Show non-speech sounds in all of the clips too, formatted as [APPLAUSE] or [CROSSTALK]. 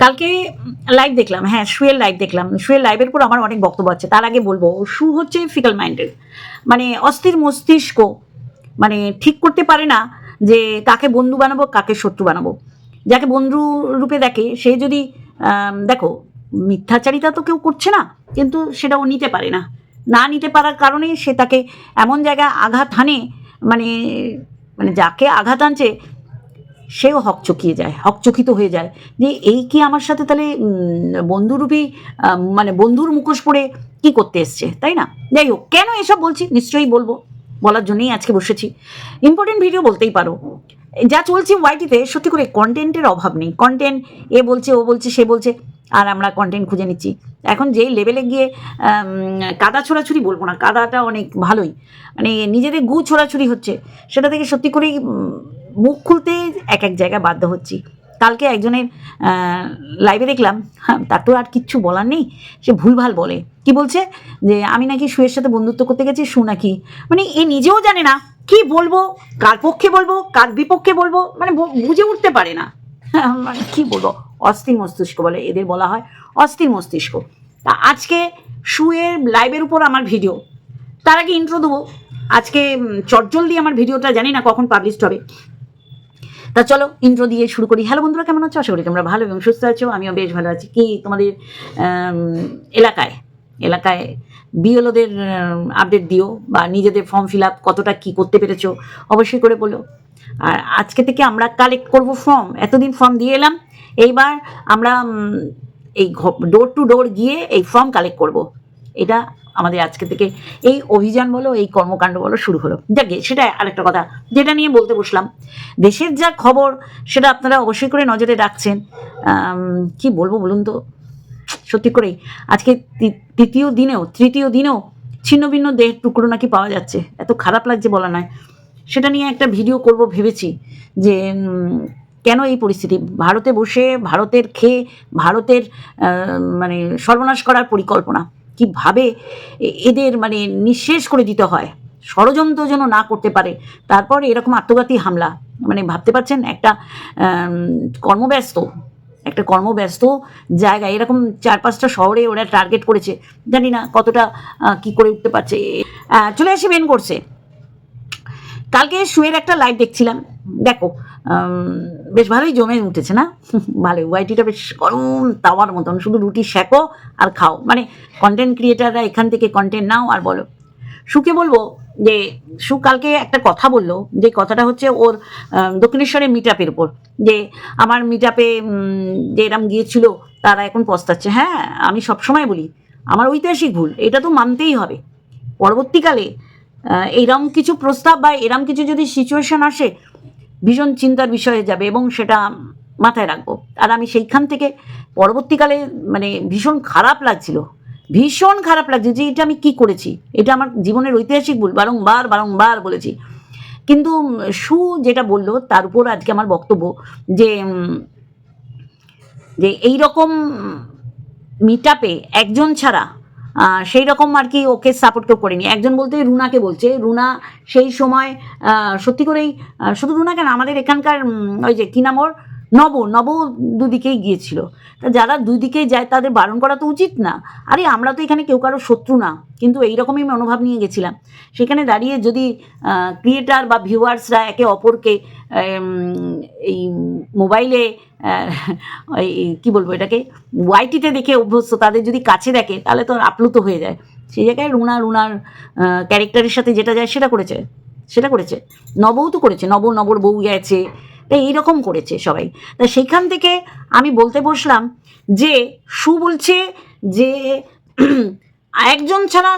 কালকে লাইভ দেখলাম হ্যাঁ শুয়ের লাইভ দেখলাম। শুয়ের লাইভের উপর আমার অনেক বক্তব্য আছে, তার আগে বলব শু হচ্ছে ফিকাল মাইন্ডের মানে অস্থির মস্তিষ্ক মানে ঠিক করতে পারে না যে কাকে বন্ধু বানাবো, কাকে শত্রু বানাবো। যাকে বন্ধু রূপে দেখে, সে যদি দেখো, মিথ্যাচারিতা তো কেউ করছে না, কিন্তু সেটা ও নিতে পারে না। না নিতে পারার কারণে সে তাকে এমন জায়গায় আঘাত হানে মানে মানে যাকে আঘাত আনছে সেও হকচকিয়ে যায় হকচকিত হয়ে যায়। যে এই কি আমার সাথে তাহলে বন্ধুরূপী মানে বন্ধুর মুখোশ পরে কি করতে এসছে, তাই না? যাই হোক, কেন এসব বলছি? নিশ্চয়ই বলব। বলার জন্যই আজকে বসেছি। ইম্পর্টেন্ট ভিডিও বলতেই পারো। যা চলছে ওয়াইটিতে সত্যি করে কন্টেন্টের অভাব নেই। কন্টেন্ট এ বলছে, ও বলছে, সে বলছে, আর আমরা কন্টেন্ট খুঁজে নিচ্ছি। এখন যেই লেভেলে গিয়ে কাদা ছোড়াছুরি বলব না, কাদাটা অনেক ভালোই। মানে নিজেদের গু ছোড়াছুরি হচ্ছে। সেটা থেকে সত্যি করেই মুখ খুলতে এক এক জায়গায় বাধ্য হচ্ছি। কালকে একজনের লাইভে দেখলাম হ্যাঁ, তার তো আর কিচ্ছু বলার নেই সে ভুলভাল বলে। কি বলছে? যে আমি নাকি সুয়ের সাথে বন্ধুত্ব করতে গেছি সু নাকি? মানে এ নিজেও জানে না কি বলব কার পক্ষে বলব কার বিপক্ষে বলব মানে বুঝে উঠতে পারে না। মানে কি বলব অস্থির মস্তিষ্ক বলে এদের বলা হয় অস্থির মস্তিষ্ক। তা আজকে শুয়ের লাইভের উপর আমার ভিডিও তার আগে ইন্ট্রো দেবো। আজকে চটজলদি আমার ভিডিওটা জানি না কখন পাবলিশড হবে। তা চলো ইন্ট্রো দিয়ে শুরু করি। হ্যালো বন্ধুরা, কেমন আছো? আশা করি তোমরা ভালো এবং সুস্থ আছো। আমিও বেশ ভালো আছি। কি তোমাদের এলাকায়? এলাকায় বিএলওদের আপডেট দিও বা নিজেদের ফর্ম ফিল আপ কতটা কী করতে পেরেছ? অবশ্যই করে বলো। আর আজকে থেকে আমরা কালেক্ট করব ফর্ম এতদিন ফর্ম দিয়ে এলাম। এইবার আমরা এই ডোর টু ডোর গিয়ে এই ফর্ম কালেক্ট করব। এটা আমাদের আজকে থেকে এই অভিযান বলো, এই কর্মকাণ্ড বলো শুরু হলো। যাকে, সেটা আরেকটা কথা। যেটা নিয়ে বলতে বসলাম, দেশের যা খবর, সেটা আপনারা অবশ্যই করে নজরে রাখছেন। কি বলব বলুন তো? সত্যি করেই, আজকে তৃতীয় দিনেও তৃতীয় দিনেও ছিন্ন ভিন্ন দেহের টুকরো নাকি পাওয়া যাচ্ছে। এত খারাপ লাগছে বলা নয়। সেটা নিয়ে একটা ভিডিও করব ভেবেছি যে কেন এই পরিস্থিতি? ভারতে বসে, ভারতের খেয়ে, ভারতের মানে সর্বনাশ করার পরিকল্পনা। কীভাবে এদের মানে নিঃশেষ করে দিতে হয়? ষড়যন্ত্র যেন না করতে পারে। তারপর এরকম আত্মঘাতী হামলা। মানে ভাবতে পারছেন? একটা কর্মব্যস্ত একটা কর্মব্যস্ত জায়গায় এরকম চার পাঁচটা শহরে ওরা টার্গেট করেছে। জানি না কতটা কি করে উঠতে পারছে। চলে আসি মেন করছে কালকে শুয়ের একটা লাইভ দেখছিলাম। দেখো বেশ ভালোই জমে উঠেছে না? [LAUGHS] ভালোই। ওয়াইটিটা বেশ গরম তাওয়ার মতন, শুধু রুটি শেকো আর খাও। মানে কন্টেন্ট ক্রিয়েটাররা এখান থেকে কন্টেন্ট নাও আর বলো। সুকে বলব যে, সু কালকে একটা কথা বলল, যে কথাটা হচ্ছে ওর দক্ষিণেশ্বরের মিট আপের উপর। যে, আমার মিট আপে যে এরম গিয়েছিল, তারা এখন পস্তাচ্ছে। হ্যাঁ আমি সবসময় বলি, আমার ঐতিহাসিক ভুল, এটা তো মানতেই হবে। পরবর্তীকালে এরম কিছু প্রস্তাব বা এরম কিছু যদি সিচুয়েশন আসে, ভীষণ চিন্তার বিষয় যাবে এবং সেটা মাথায় রাখব। আর আমি সেইখান থেকে পরবর্তীকালে মানে ভীষণ খারাপ লাগছিল। ভীষণ খারাপ লাগছে যে এটা আমি কি করেছি? এটা আমার জীবনের ঐতিহাসিক ভুল, বারংবার বারংবার বলেছি। কিন্তু সু যেটা বলল, তার উপর আজকে আমার বক্তব্য যে যে এই রকম মিট একজন ছাড়া সেই রকম আর কি ওকে সাপোর্ট কেউ করেনি। একজন বলতে রুনাকে বলছে, রুনা সেই সময় সত্যি করেই শুধু রুনা কেন, আমাদের এখানকার ওই যে, কী নাম ওর? নব নব দুদিকেই গিয়েছিল। তা যারা দুদিকেই যায়, তাদের বারণ করা তো উচিত না। আরে, আমরা তো এখানে কেউ কারও শত্রু না। কিন্তু এইরকমই মনোভাব নিয়ে গেছিলাম। সেখানে দাঁড়িয়ে যদি ক্রিয়েটার বা ভিউয়ার্সরা একে অপরকে এই মোবাইলে কী বলব এটাকে ওয়াইটিতে দেখে অভ্যস্ত, তাদের যদি কাছে দেখে, তাহলে তো আপ্লুত হয়ে যায়। সেই জায়গায় রুনা, রুনার ক্যারেক্টারের সাথে যেটা যায়, সেটা করেছে। সেটা করেছে। নবও তো করেছে। নব, নবর বউ গেছে। তা এইরকম করেছে সবাই। তা সেইখান থেকে আমি বলতে বসলাম যে, সু বলছে যে, একজন ছাড়া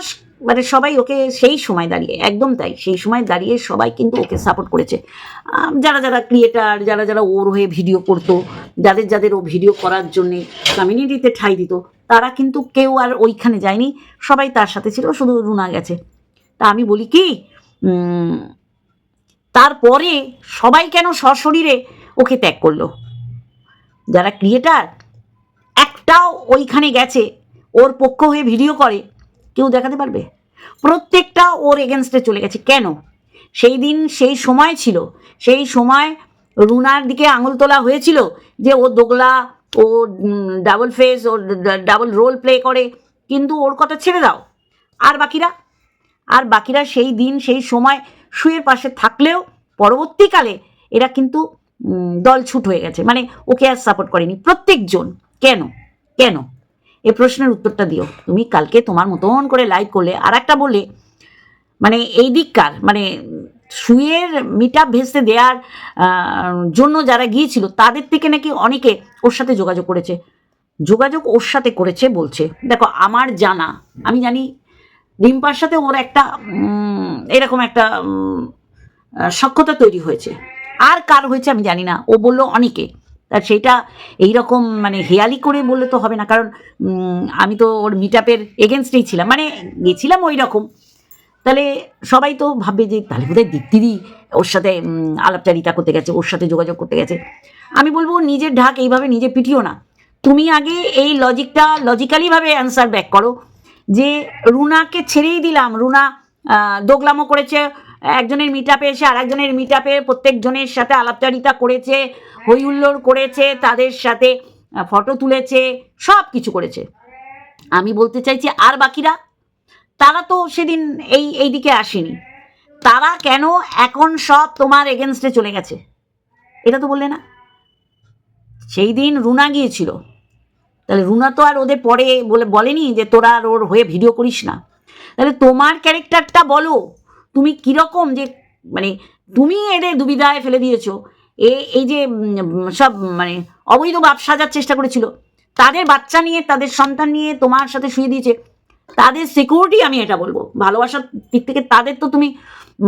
মানে সবাই ওকে সেই সময় দাঁড়িয়ে, একদম তাই, সেই সময় দাঁড়িয়ে সবাই কিন্তু ওকে সাপোর্ট করেছে। যারা যারা ক্রিয়েটার যারা যারা ওর হয়ে ভিডিও করতো, যাদের যাদের ও ভিডিও করার জন্যে কমিউনিটিতে ঠাই দিত, তারা কিন্তু কেউ আর ওইখানে যায়নি, সবাই তার সাথে ছিল, শুধু রুনা গেছে। তা আমি বলি কি তারপরে সবাই কেন সশরীরে ওকে ত্যাগ করল? যারা ক্রিয়েটার একটাও ওইখানে গেছে, ওর পক্ষ হয়ে ভিডিও করে, কেউ দেখাতে পারবে? প্রত্যেকটা ওর এগেনস্টে চলে গেছে। কেন? সেই দিন সেই সময় ছিল, সেই সময় রুনার দিকে আঙুল তোলা হয়েছিল যে ও দোগলা, ও ডাবল ফেস ও ডাবল রোল প্লে করে, কিন্তু ওর কথা ছেড়ে দাও। আর বাকিরা? আর বাকিরা সেই দিন সেই সময় শুয়ের পাশে থাকলেও পরবর্তীকালে এরা কিন্তু দল ছুট হয়ে গেছে। মানে ওকে আর সাপোর্ট করেনি। প্রত্যেকজন, কেন? কেন? এ প্রশ্নের উত্তরটা দিও। তুমি কালকে তোমার মতন করে লাইভ করলে। আর একটা বলে মানে এই দিককার মানে শুয়ের মিট আপ ভেসতে দেওয়ার জন্য যারা গিয়েছিল, তাদের থেকে নাকি অনেকে ওর সাথে যোগাযোগ করেছে। যোগাযোগ ওর সাথে করেছে বলছে। দেখো, আমার জানা, আমি জানি রিম্পার সাথে ওর একটা এরকম একটা সক্ষতা তৈরি হয়েছে। আর কার হয়েছে আমি জানি না। ও বলল অনেকে। তা সেটা এইরকম মানে হেয়ালি করে বললে তো হবে না। কারণ আমি তো ওর মিট আপের এগেনস্টেই ছিলাম। মানে গেছিলাম ওই রকম তাহলে সবাই তো ভাববে যে, তাহলে বোধহয় দীপ্তিদি ওর সাথে আলাপচারিতা করতে গেছে, ওর সাথে যোগাযোগ করতে গেছে। আমি বলব, নিজের ঢাক এইভাবে নিজে পিটিও না। তুমি আগে এই লজিকটা লজিক্যালিভাবে অ্যান্সার ব্যাক করো। যে রুনাকে ছেড়েই দিলাম, রুনা দোগলামো করেছে, একজনের মিট আপে এসে আরেকজনের মিট আপে প্রত্যেকজনের সাথে আলাপচারিতা করেছে হই হুল্লোড় করেছে, তাদের সাথে ফটো তুলেছে, সব কিছু করেছে। আমি বলতে চাইছি, আর বাকিরা? তারা তো সেদিন এই এই দিকে আসেনি। তারা কেন এখন সব তোমার এগেনস্টে চলে গেছে? এটা তো বললে না? সেই দিন রুনা গিয়েছিল। তাহলে রুনা তো আর ওদের পরে বলে, বলেনি যে তোরা আর ওর হয়ে ভিডিও করিস না। তাহলে তোমার ক্যারেক্টারটা বলো, তুমি কীরকম যে মানে তুমি এদের দুবিধায় ফেলে দিয়েছ। এ, এই যে সব মানে অবৈধ বাপ সাজার চেষ্টা করেছিল, তাদের বাচ্চা নিয়ে, তাদের সন্তান নিয়ে তোমার সাথে শুয়ে দিয়েছে, তাদের সিকিউরিটি আমি এটা বলব। ভালোবাসার দিক থেকে তাদের তো তুমি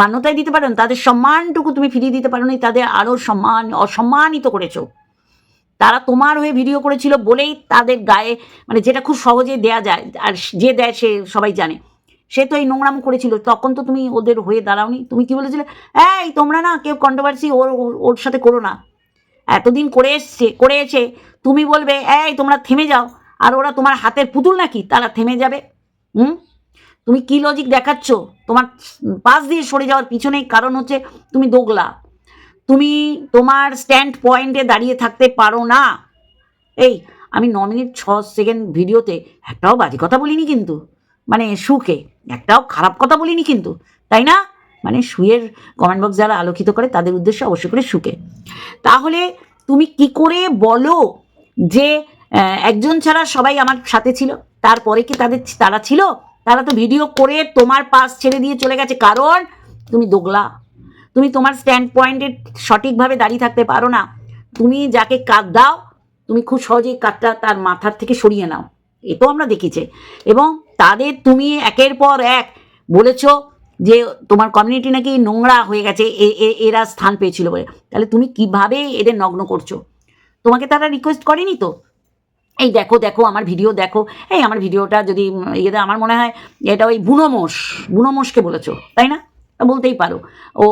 মান্যতাই দিতে পারো না, তাদের সম্মানটুকু তুমি ফিরিয়ে দিতে পারো নি, তাদের আরও সম্মান, অসম্মানিত করেছ। তারা তোমার হয়ে ভিডিও করেছিল বলেই তাদের গায়ে মানে যেটা খুব সহজে দেয়া যায়, আর যে দেয় সে সবাই জানে। সে তো এই নোংরাম করেছিল, তখন তো তুমি ওদের হয়ে দাঁড়াওনি। তুমি কি বলেছিলে? এই, তোমরা না কেউ কন্ট্রোভার্সি ওর, ওর- সাথে করো না। এতদিন করে এসছে, করে এসে তুমি বলবে, এই, তোমরা থেমে যাও। আর ওরা তোমার হাতের পুতুল নাকি? তারা থেমে যাবে। হুম? তুমি কি লজিক দেখাচ্ছ? তোমার পাশ দিয়ে সরে যাওয়ার পিছনেই কারণ হচ্ছে তুমি দোগলা। তুমি তোমার স্ট্যান্ড পয়েন্টে দাঁড়িয়ে থাকতে পারো না। এই, আমি ন মিনিট ছ সেকেন্ড ভিডিওতে একটাও বাজে কথা বলিনি কিন্তু। মানে সুখে, একটাও খারাপ কথা বলিনি কিন্তু। তাই না? মানে সুয়ের কমেন্ট বক্স যারা আলোকিত করে তাদের উদ্দেশ্যে অবশ্যই করে সুখে। তাহলে তুমি কি করে বলো যে একজন ছাড়া সবাই আমার সাথে ছিল, তারপরে কি তাদের তারা ছিল? তারা তো ভিডিও করে তোমার পাশ ছেড়ে দিয়ে চলে গেছে। কারণ তুমি দোগলা। তুমি তোমার স্ট্যান্ড পয়েন্টে সঠিকভাবে দাঁড়িয়ে থাকতে পারো না, তুমি যাকে কাট দাও, তুমি খুব সহজেই কাটটা তার মাথার থেকে সরিয়ে নাও। এটাও আমরা দেখেছি। এবং তাদের তুমি একের পর এক বলেছ যে তোমার কমিউনিটি নাকি নোংরা হয়ে গেছে, এ- এ- এরা স্থান পেয়েছিল বলে। তাহলে তুমি কীভাবে এদের নগ্ন করছ? তোমাকে তারা রিকোয়েস্ট করেনি তো? এই দেখো দেখো, আমার ভিডিও দেখো। এই আমার ভিডিওটা যদি ইয়েতে আমার মনে হয়, এটা ওই বুনোমোষ বুনোমোষকে বলেছ, তাই না? তা বলতেই পারো। ও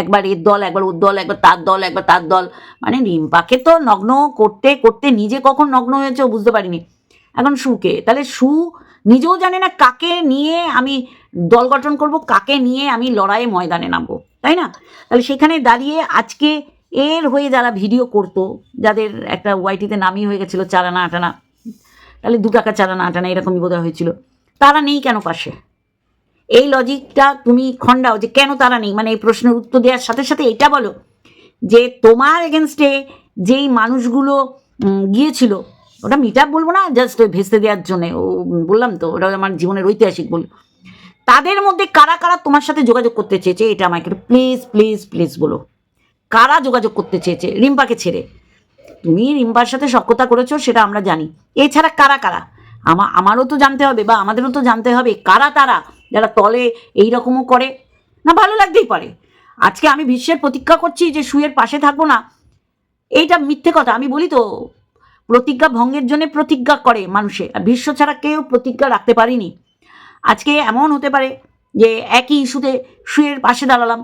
একবার এর দল, একবার ওর দল, একবার তার দল, একবার তার দল। মানে রিম্পাকে তো নগ্ন করতে করতে নিজে কখন নগ্ন হয়েছে ও বুঝতে পারিনি। এখন সুকে, তাহলে সু নিজেও জানে না কাকে নিয়ে আমি দল গঠন করব, কাকে নিয়ে আমি লড়াইয়ে ময়দানে নামবো, তাই না? তাহলে সেখানে দাঁড়িয়ে আজকে এর হয়ে যারা ভিডিও করতো, যাদের একটা ওয়াইটিতে নামই হয়ে গেছিল চালানা আটানা, তাহলে দু টাকা চালানা আটানা এরকমই বোধহয় হয়েছিল, তারা নেই কেন পাশে? এই লজিকটা তুমি খণ্ডাও যে কেন তারা নেই? মানে এই প্রশ্নের উত্তর দেওয়ার সাথে সাথে এটা বলো যে তোমার এগেনস্টে যেই মানুষগুলো গিয়েছিল, ওটা মিট বলব না জাস্ট ওই ভেস্তে দেওয়ার জন্যে, ও বললাম তো, ওটা আমার জীবনের ঐতিহাসিক বল। তাদের মধ্যে কারা কারা তোমার সাথে যোগাযোগ করতে চেয়েছে, এটা আমাকে প্লিজ প্লিজ প্লিজ বলো। কারা যোগাযোগ করতে চেয়েছে? রিম্পাকে ছেড়ে। তুমি রিম্পার সাথে সক্ষতা করেছ, সেটা আমরা জানি। এছাড়া কারা কারা? আমা, আমারও তো জানতে হবে বা আমাদেরও তো জানতে হবে কারা তারা? যারা তলে এই রকমও করে, না ভালো লাগতেই পারে। আজকে আমি বিশ্বের প্রতীক্ষা করছি যে শুয়ের পাশে থাকব না। এইটা মিথ্যে কথা। আমি বলি তো, প্রতিজ্ঞা ভঙ্গের জন্য প্রতিজ্ঞা করে মানুষে। আর বিশ্ব ছাড়া কেউ প্রতিজ্ঞা রাখতে পারিনি। আজকে এমন হতে পারে যে একই ইস্যুতে শুয়ের পাশে দাঁড়ালাম।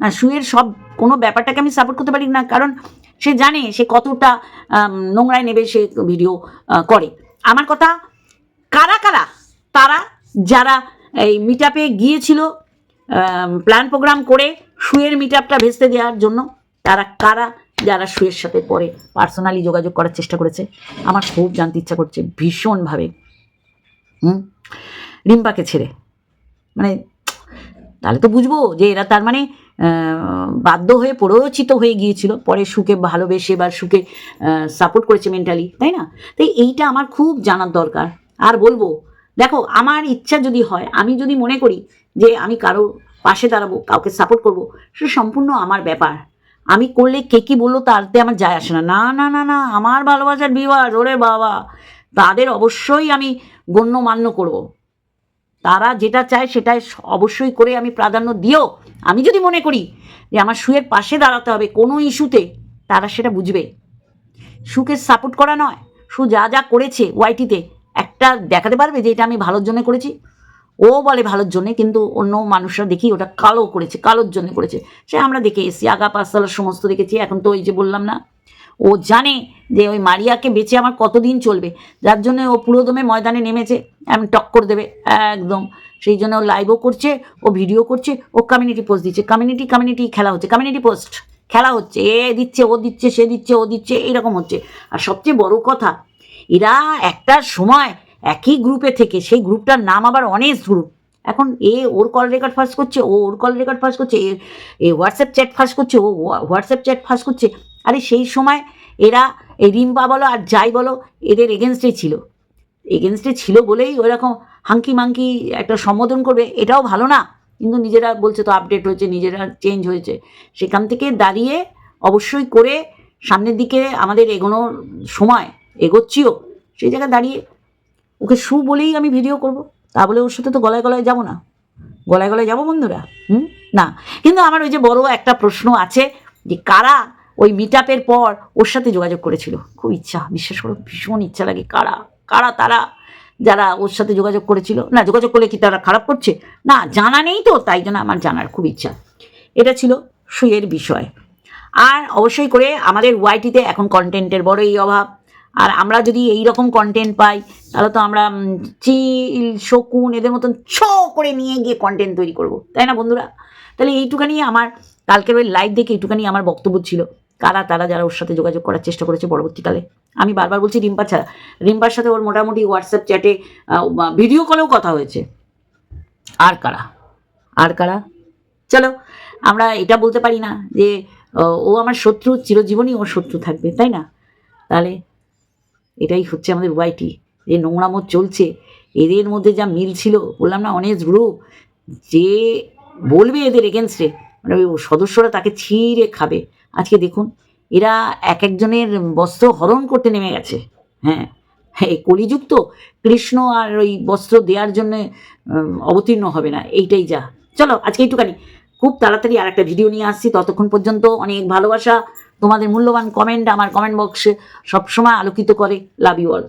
না শুয়ের সব কোনো ব্যাপারটাকে আমি সাপোর্ট করতে পারি না, কারণ সে জানে সে কতটা নোংরায় নেবে সে ভিডিও করে। আমার কথা, কারা কারা, তারা যারা এই মিট আপে গিয়েছিল প্ল্যান প্রোগ্রাম করে শুয়ের মিট আপটা ভেস্তে দেওয়ার জন্য। তারা কারা? যারা শুয়ের সাথে পরে পার্সোনালি যোগাযোগ করার চেষ্টা করেছে। আমার খুব জানতে ইচ্ছা করছে, ভীষণভাবে। হুম? রিম্পাকে ছেড়ে। মানে তাহলে তো বুঝব যে এরা তার মানে বাধ্য হয়ে প্ররোচিত হয়ে গিয়েছিল। পরে সুকে ভালোবেসে বা সুকে সাপোর্ট করেছে মেন্টালি তাই না? তাই এইটা আমার খুব জানার দরকার। আর বলব দেখো, আমার ইচ্ছা যদি হয়, আমি যদি মনে করি যে আমি কারও পাশে দাঁড়াবো, কাউকে সাপোর্ট করব, সে সম্পূর্ণ আমার ব্যাপার। আমি করলে কে কী বলল তাতে আমার যায় আসে না। না না না না, আমার ভালোবাসার বিবাহ ওরে বাবা। তাদের অবশ্যই আমি গণ্যমান্য করব। তারা যেটা চায় সেটাই অবশ্যই করে আমি প্রাধান্য দিও। আমি যদি মনে করি যে আমার সুয়ের পাশে দাঁড়াতে হবে কোনো ইস্যুতে, তারা সেটা বুঝবে। সুকে সাপোর্ট করা নয়। সু যা যা করেছে ওয়াইটিতে একটা দেখাতে পারবে যে এটা আমি ভালোর জন্য করেছি। ও বলে ভালোর জন্যে, কিন্তু অন্য মানুষরা দেখি ওটা কালো করেছে, কালোর জন্য করেছে। সে আমরা দেখে এসেছি, আগা পাঁচতলার সমস্ত দেখেছি, এখন তো ওই যে বললাম না। ও জানে যে ওই মারিয়াকে বেঁচে আমার কতদিন চলবে। যার জন্য ও পুরোদমে ময়দানে নেমেছে আমি টক্কর দেবে, একদম। সেই জন্য ও লাইভও করছে, ও ভিডিও করছে, ও কমিউনিটি পোস্ট দিচ্ছে। কমিউনিটি কমিউনিটি খেলা হচ্ছে কমিউনিটি পোস্ট খেলা হচ্ছে। এ দিচ্ছে, ও দিচ্ছে, সে দিচ্ছে, ও দিচ্ছে, এইরকম হচ্ছে। আর সবচেয়ে বড় কথা, এরা একটা সময় একই গ্রুপে থেকে, সেই গ্রুপটার নাম আবার অনেক গ্রুপ এখন এ ওর কল রেকর্ড ফার্স্ট করছে, ও ওর কল রেকর্ড ফার্স্ট করছে, এ হোয়াটসঅ্যাপ চ্যাট ফার্স্ট করছে, ও হোয়াটসঅ্যাপ চ্যাট ফার্স্ট করছে। আরে সেই সময় এরা, এই রিম্পা বলো আর যাই বলো, এদের এগেনস্টে ছিল। এগেনস্টে ছিল বলেই ওইরকম হাঙ্কি মাঙ্কি একটা সম্বোধন করবে, এটাও ভালো না। কিন্তু নিজেরা বলছে তো আপডেট হয়েছে, নিজেরা চেঞ্জ হয়েছে। সেখান থেকে দাঁড়িয়ে অবশ্যই করে সামনের দিকে আমাদের এগোনোর সময়, এগোচ্ছিও, সেই জায়গায় দাঁড়িয়ে ওকে শু বলেই আমি ভিডিও করব। তা বলে ওর সাথে তো গলায় গলায় যাব না। গলায় গলায় যাব বন্ধুরা? হুম? না। কিন্তু আমার ওই যে বড় একটা প্রশ্ন আছে যে কারা ওই মিট পর ওর সাথে যোগাযোগ করেছিল? খুব ইচ্ছা, বিশ্বাস করো, ভীষণ ইচ্ছা লাগে। কারা? কারা তারা যারা ওর সাথে যোগাযোগ করেছিল? না, যোগাযোগ করলে কি তারা খারাপ করছে? না, জানা নেই তো, তাই জন্য আমার জানার খুব ইচ্ছা। এটা ছিল সুয়ের বিষয়। আর অবশ্যই করে আমাদের ওয়াইটিতে এখন কন্টেন্টের বড়ই অভাব। আর আমরা যদি এই রকম কন্টেন্ট পাই, তাহলে তো আমরা চিল, শকুন, এদের মতন ছ করে নিয়ে গিয়ে কন্টেন্ট তৈরি করব। তাই না বন্ধুরা? তাহলে এইটুখানি আমার কালকের ওই লাইভ দেখে এইটুখানি আমার বক্তব্য ছিল। কারা তারা যারা ওর সাথে যোগাযোগ করার চেষ্টা করেছে পরবর্তীকালে আমি বারবার বলছি, রিম্পা ছাড়া। রিম্পার সাথে ওর মোটামুটি হোয়াটসঅ্যাপ চ্যাটে ভিডিও কলেও কথা হয়েছে। আর কারা? আর কারা? চলো, আমরা এটা বলতে পারি না যে ও আমার শত্রু, চিরজীবনই ওর শত্রু থাকবে, তাই না? তাহলে এটাই হচ্ছে আমাদের ওয়াইটি যে নোংরামো চলছে। এদের মধ্যে যা মিল ছিল, বললাম না, অনেক গ্রুপ যে বলবে এদের এগেনস্টে মানে ওই সদস্যরা তাকে ছিঁড়ে খাবে। আজকে দেখুন, এরা এক একজনের বস্ত্র হরণ করতে নেমে গেছে। হ্যাঁ এই কলিযুগ তো কৃষ্ণ আর ওই বস্ত্র দেওয়ার জন্য অবতীর্ণ হবে না, এইটাই যা। চলো, আজকে একটুখানি। খুব তাড়াতাড়ি আর একটা ভিডিও নিয়ে আসছি। ততক্ষণ পর্যন্ত অনেক ভালোবাসা। তোমাদের মূল্যবান কমেন্ট আমার কমেন্ট বক্সে সবসময় আলোকিত করে. Love you all